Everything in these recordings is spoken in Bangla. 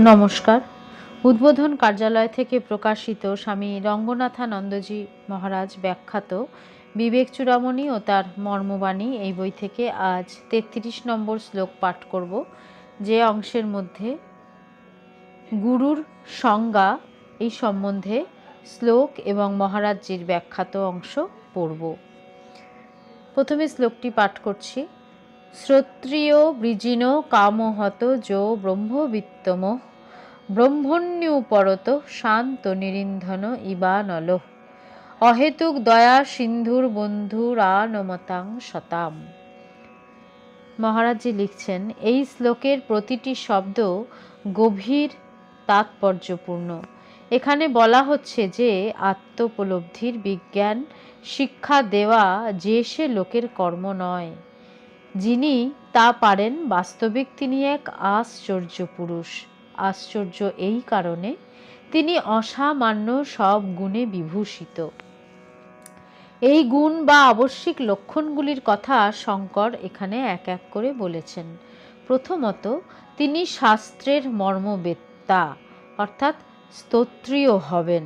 নমস্কার। উদ্বোধন কার্যালয় থেকে প্রকাশিত স্বামী রঙ্গনাথানন্দজি মহারাজ ব্যাখ্যাত বিবেক চূড়ামণি ও তার মর্মবাণী এই বই থেকে আজ তেত্রিশ নম্বর শ্লোক পাঠ করব, যে অংশের মধ্যে গুরুর সংজ্ঞা এই সম্বন্ধে শ্লোক এবং মহারাজজির ব্যাখ্যাত অংশ পড়ব। প্রথমে শ্লোকটি পাঠ করছি। শ্রোত্রিয় বৃজিন কামহত যো ব্রহ্মবিত্তম। ব্রহ্মণ্যুপরত শান্ত নিরিন্ধন ইবানল। অহেতুক দয়া সিন্ধুর বন্ধুরানমতাং শতাম। মহারাজজি লিখছেন, এই শ্লোকের প্রতিটি শব্দ গভীর তাৎপর্যপূর্ণ। এখানে বলা হচ্ছে যে, আত্মোপলব্ধির বিজ্ঞান শিক্ষা দেওয়া যে সে লোকের কর্ম নয়। যিনি তা পারেন বাস্তবিক তিনি এক আশ্চর্য পুরুষ। আশ্চর্য এই কারণে তিনি অসামান্য সব গুণে বিভূষিত। এই গুণ বা আবশ্যিক লক্ষণগুলির কথা শঙ্কর এখানে এক এক করে বলেছেন। প্রথমত, তিনি শাস্ত্রের মর্মবেত্তা, অর্থাৎ স্তোত্রীয় হবেন।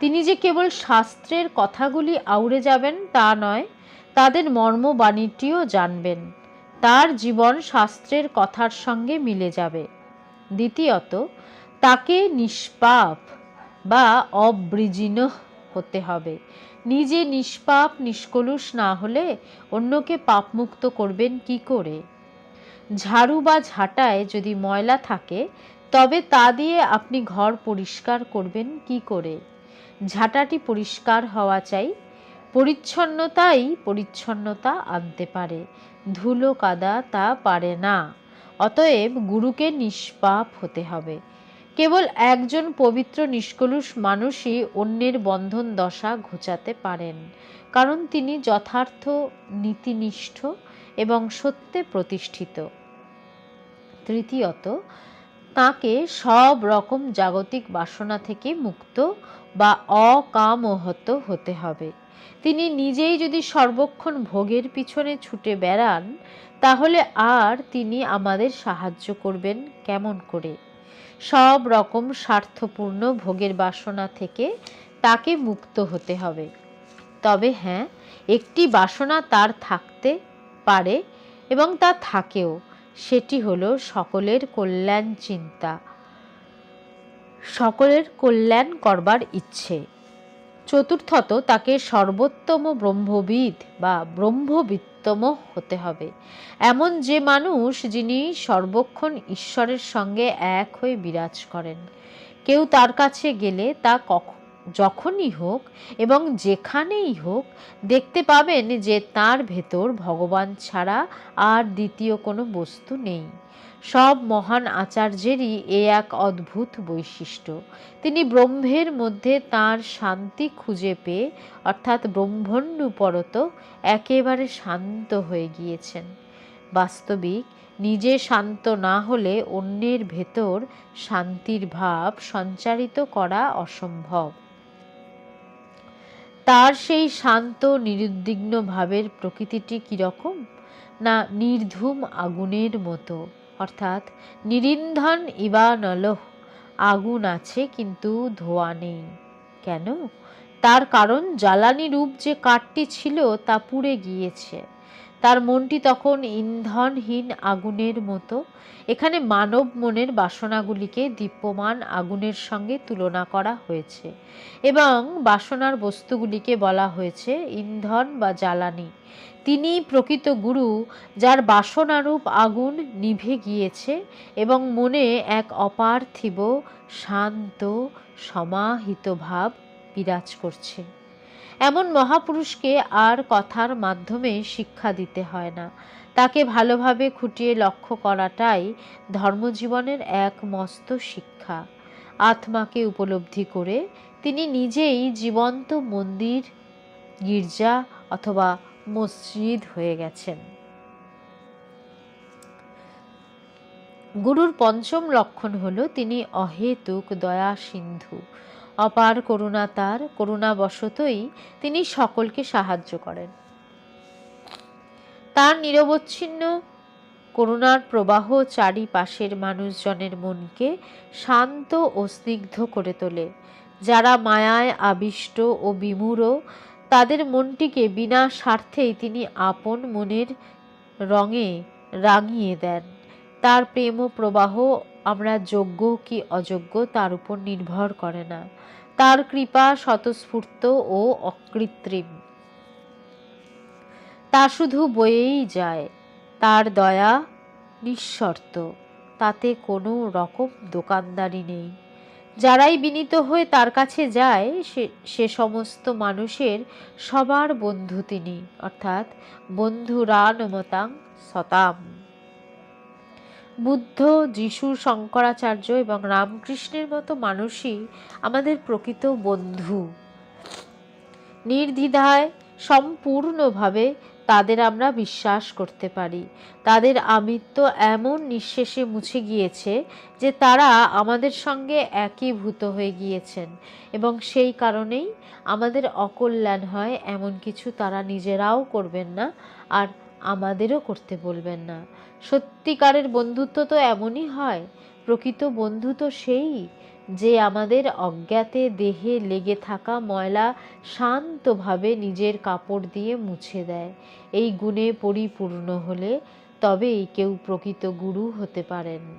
তিনি যে কেবল শাস্ত্রের কথাগুলি আউড়ে যাবেন তা নয় তাদের মর্মবাণীটিও জানবেন। তার জীবন শাস্ত্রের কথার সঙ্গে মিলে যাবে। দ্বিতীয়ত, তাকে নিষ্পাপ বা অবৃজিন হতে হবে। নিজে নিষ্পাপ, নিষ্কলুষ না হলে অন্যকে পাপমুক্ত করবেন কি করে? ঝাড়ু বা ঝাঁটায় যদি ময়লা থাকে, তবে তা দিয়ে আপনি ঘর পরিষ্কার করবেন কি করে? ঝাঁটাটি পরিষ্কার হওয়া চাই পরিচ্ছন্নতাই পরিচ্ছন্নতা আনতে পারে। ধুলো কাদা তা পারে না। অতএব গুরুকে নিষ্পাপ হতে হবে। কেবল একজন পবিত্র নিষ্কলুষ মানুষই অন্যের বন্ধন দশা ঘোচাতে পারেন। কারণ তিনি যথার্থ নীতিনিষ্ঠ এবং সত্যে প্রতিষ্ঠিত। তৃতীয়ত, তাকে সব রকম জাগতিক বাসনা থেকে মুক্ত বা অকামহত হতে হবে। তিনি নিজেই যদি সর্বক্ষণ ভোগের পিছনে ছুটে বেড়ান, তাহলে আর তিনি আমাদের সাহায্য করবেন কেমন করে? সব রকম স্বার্থপূর্ণ ভোগের বাসনা থেকে তাকে মুক্ত হতে হবে। তবে হ্যাঁ একটি বাসনা তার থাকতে পারে এবং তা থাকেও। সেটি হলো সকলের কল্যাণ চিন্তা। সকলের কল্যাণ করবার ইচ্ছে। চতুর্থত তাকে সর্বোত্তম ব্রহ্মবিদ বা ব্রহ্মবিত্তম হতে হবে। এমন যে মানুষ যিনি সর্বক্ষণ ঈশ্বরের সঙ্গে এক হয়ে বিরাজ করেন। কেউ তার কাছে গেলে তা কখন যখনই হোক এবং যেখানেই হোক দেখতে পাবেন যে তার ভেতর ভগবান ছাড়া আর দ্বিতীয় কোনো বস্তু নেই। সব মহান আচার্যেরই এ এক অদ্ভুত বৈশিষ্ট্য। তিনি ব্রহ্মের মধ্যে তার শান্তি খুঁজে পেয়ে, অর্থাৎ ব্রহ্মণ্যুপরত, একেবারে শান্ত হয়ে গিয়েছেন। বাস্তবিক, নিজে শান্ত না হলে অন্যের ভেতর শান্তির ভাব সঞ্চারিত করা অসম্ভব। তার সেই শান্ত, নিরুদ্বিগ্ন ভাবের প্রকৃতিটি কীরকম না নির্ধূম আগুনের মতো। অর্থাৎ, নিরিন্ধন ইবানলহ আগুন আছে কিন্তু ধোয়া নেই। কেন? তার কারণ জ্বালানি রূপ যে কাঠটি ছিল তা পুড়ে গিয়েছে। তার মনটি তখন ইন্ধনহীন আগুনের মতো। এখানে মানব মনের বাসনাগুলিকে দীপ্যমান আগুনের সঙ্গে তুলনা করা হয়েছে এবং বাসনার বস্তুগুলিকে বলা হয়েছে ইন্ধন বা জ্বালানি। তিনি প্রকৃত গুরু, যার বাসনারূপ আগুন নিভে গিয়েছে এবং মনে এক অপার্থিব, শান্ত, সমাহিত ভাব বিরাজ করছে। এমন মহাপুরুষকে আর কথার মাধ্যমে শিক্ষা দিতে হয় না। তাকে ভালোভাবে খুঁটিয়ে লক্ষ্য করাটাই ধর্মজীবনের এক মস্ত শিক্ষা। আত্মাকে উপলব্ধি করে তিনি নিজেই জীবন্ত মন্দির, গির্জা অথবা মসজিদ হয়ে গেছেন। গুরুর পঞ্চম লক্ষণ হলো তিনি অহেতুক দয়া সিন্ধু। অপার করুণা তার, করুণাবশতই তিনি সকলকে সাহায্য করেন। তার নিরবচ্ছিন্ন করুণার প্রবাহ চারিপাশের মানুষজনের মনকে শান্ত ও স্নিগ্ধ করে তোলে। যারা মায়ায় আবিষ্ট ও বিমূঢ়, তাদের মনটিকে বিনা স্বার্থেই তিনি আপন মনের রঙে রাঙিয়ে দেন। তার প্রেম প্রবাহ আমরা যোগ্য কি অযোগ্য তার উপর নির্ভর করে না। তার কৃপা স্বতঃস্ফূর্ত ও অকৃত্রিম। তা শুধু বয়েই যায়, তার দয়া নিঃশর্ত, তাতে কোনো রকম দোকানদারি নেই। যারাই বিনীত হয়ে তার কাছে যায়, সে সে সমস্ত মানুষের সবার বন্ধু তিনি, অর্থাৎ বন্ধুরানমতাং সতাম। বুদ্ধ, যিশু, শঙ্করাচার্য এবং রামকৃষ্ণের মতো মানুষই আমাদের প্রকৃত বন্ধু। নির্দ্বিধায়, সম্পূর্ণভাবে তাদের আমরা বিশ্বাস করতে পারি। তাদের আমিত্ব এমন নিঃশেষে মুছে গিয়েছে যে তারা আমাদের সঙ্গে একীভূত হয়ে গিয়েছেন এবং সেই কারণেই আমাদের অকল্যাণ হয়, এমন কিছু তারা নিজেরাও করবেন না। আর আমাদেরও করতে বলবেন না। সত্যিকারের বন্ধুত্ব তো এমনই হয়, প্রকৃত বন্ধু তো সেই যে আমাদের অজ্ঞাতে দেহে লেগে থাকা ময়লা শান্তভাবে নিজের কাপড় দিয়ে মুছে দেয়। এই গুণে পরিপূর্ণ হলে তবেই কেউ প্রকৃত গুরু হতে পারেন।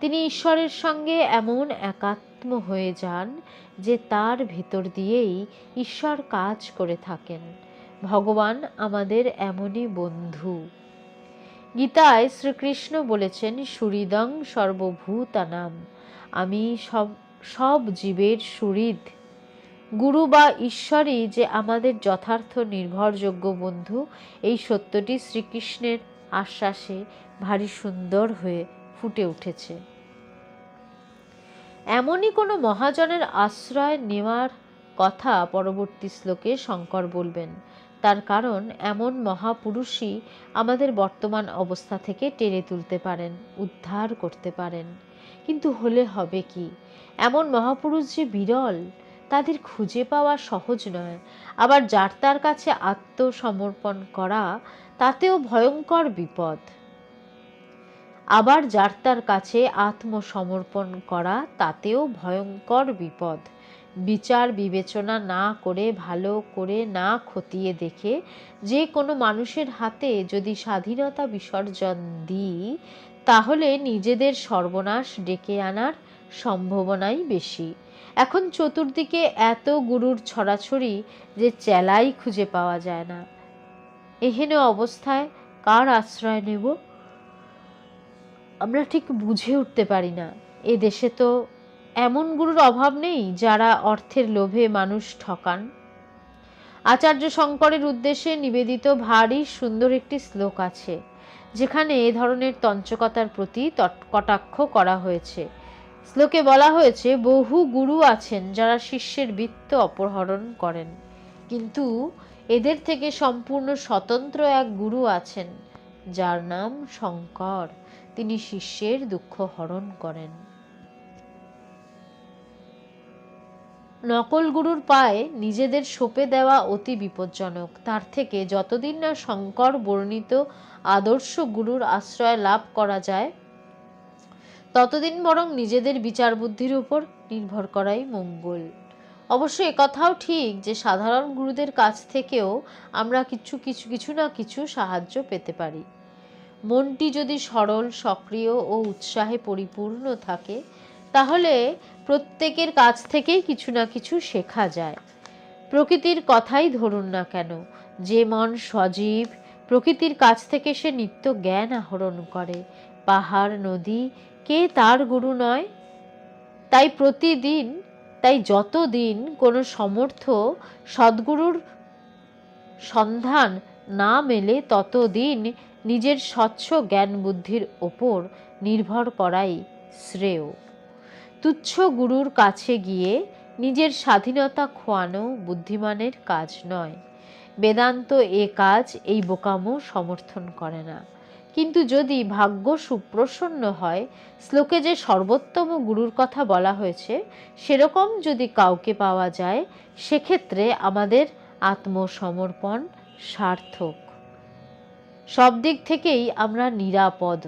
তিনি ঈশ্বরের সঙ্গে এমন একাত্ম হয়ে যান যে তার ভেতর দিয়েই ঈশ্বর কাজ করে থাকেন। ভগবান আমাদের এমনই বন্ধু। গীতায় শ্রীকৃষ্ণ বলেছেন, সুহৃদং সর্বভূতানাম। আমি সব সব জীবের সুহৃদ। গুরু বা ঈশ্বরই যে আমাদের যথার্থ নির্ভরযোগ্য বন্ধু, এই সত্যটি শ্রীকৃষ্ণের আশ্বাসে ভারী সুন্দর হয়ে ফুটে উঠেছে। এমনই কোনো মহাজনের আশ্রয় নেওয়ার কথা পরবর্তী শ্লোকে শঙ্কর বলবেন। তার কারণ এমন মহাপুরুষই আমাদের বর্তমান অবস্থা থেকে টেনে তুলতে পারেন, উদ্ধার করতে পারেন। কিন্তু হলে হবে কি? এমন মহাপুরুষ যে বিরল, তাদের খুঁজে পাওয়া সহজ নয়। আবার যার তার কাছে আত্মসমর্পণ করা, তাতেও ভয়ঙ্কর বিপদ। আবার যার তার কাছে আত্মসমর্পণ করা, তাতেও ভয়ঙ্কর বিপদ। বিচার বিবেচনা না করে, ভালো করে না খতিয়ে দেখে যে কোনো মানুষের হাতে যদি স্বাধীনতা বিসর্জন দিই, তাহলে নিজেদের সর্বনাশ ডেকে আনার সম্ভাবনাই বেশি। এখন চতুর্দিকে এত গুরুর ছড়াছড়ি যে চেলাই খুঁজে পাওয়া যায় না। এহেন অবস্থায় কার আশ্রয় নেব? আমরা ঠিক বুঝে উঠতে পারি না। এ দেশে তো এমন গুরুর অভাব নেই যারা অর্থের লোভে মানুষ ঠকান। আচার্য শঙ্করের উদ্দেশ্যে নিবেদিত ভারী সুন্দর একটি শ্লোক আছে, যেখানে এ ধরনের তঞ্চকতার প্রতি কটাক্ষ করা হয়েছে। শ্লোকে বলা হয়েছে, বহু গুরু আছেন যারা শিষ্যের বৃত্ত অপহরণ করেন, কিন্তু এদের থেকে সম্পূর্ণ স্বতন্ত্র এক গুরু আছেন, যার নাম শঙ্কর। তিনি শিষ্যের দুঃখ হরণ করেন। নকল গুরুর পায়ে নিজেদের সঁপে দেওয়া অতি বিপজ্জনক। তার থেকে যতদিন না শঙ্কর বর্ণিত আদর্শ গুরুর আশ্রয় লাভ করা যায়, ততদিন বরং নিজেদের বিচার বুদ্ধির উপর নির্ভর করাই মঙ্গল। অবশ্য কথাও ঠিক যে, সাধারণ গুরুদের কাছ থেকেও আমরা কিছু কিছু কিছু না কিছু সাহায্য পেতে পারি। মনটি যদি সরল, সক্রিয় ও উৎসাহে পরিপূর্ণ থাকে, তাহলে প্রত্যেকের কাছ থেকেই কিছু না কিছু শেখা যায়। প্রকৃতির কথাই ধরুন না কেন, যে মন সজীব, প্রকৃতির কাছ থেকে সে নিত্য জ্ঞান আহরণ করে। পাহাড়, নদী, কে তার গুরু নয়? তাই প্রতিদিন, তাই যতদিন কোনো সমর্থ সদ্গুরুর সন্ধান না মেলে, ততদিন নিজের স্বচ্ছ জ্ঞান বুদ্ধির ওপর নির্ভর করাই শ্রেয়। তুচ্ছ গুরুর কাছে গিয়ে নিজের স্বাধীনতা খোয়ানো বুদ্ধিমানের কাজ নয়। বেদান্ত এ কাজ এই বোকামো সমর্থন করে না। কিন্তু যদি ভাগ্য সুপ্রসন্ন হয়, শ্লোকে যে সর্বোত্তম গুরুর কথা বলা হয়েছে, সেরকম যদি কাউকে পাওয়া যায়, সেক্ষেত্রে আমাদের আত্মসমর্পণ সার্থক। সব দিক থেকেই আমরা নিরাপদ,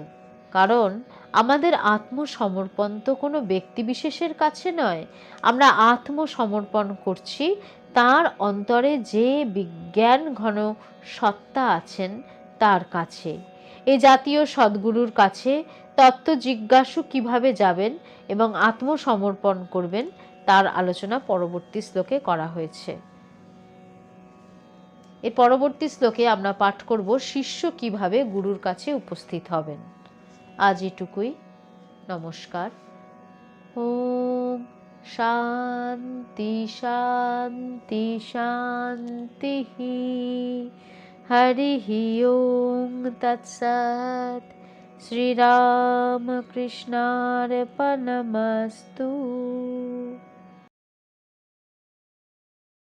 কারণ আমাদের আত্মসমর্পণ তো কোনো ব্যক্তিবিশেষের কাছে নয়। আমরা আত্মসমর্পণ করছি, তার অন্তরে যে বিজ্ঞান ঘন সত্তা আছেন, তার কাছে। এ জাতীয় সদ্গুরুর কাছে তত্ত্ব জিজ্ঞাসু কীভাবে যাবেন এবং আত্মসমর্পণ করবেন, তার আলোচনা পরবর্তী শ্লোকে করা হয়েছে। এর পরবর্তী শ্লোকে আমরা পাঠ করব, শিষ্য কীভাবে গুরুর কাছে উপস্থিত হবেন। আজ এটুকুই। নমস্কার। ওম শান্তি শান্তি শান্তি হরি ওম তৎসৎ। শ্রীরামকৃষ্ণার্পণমস্তু।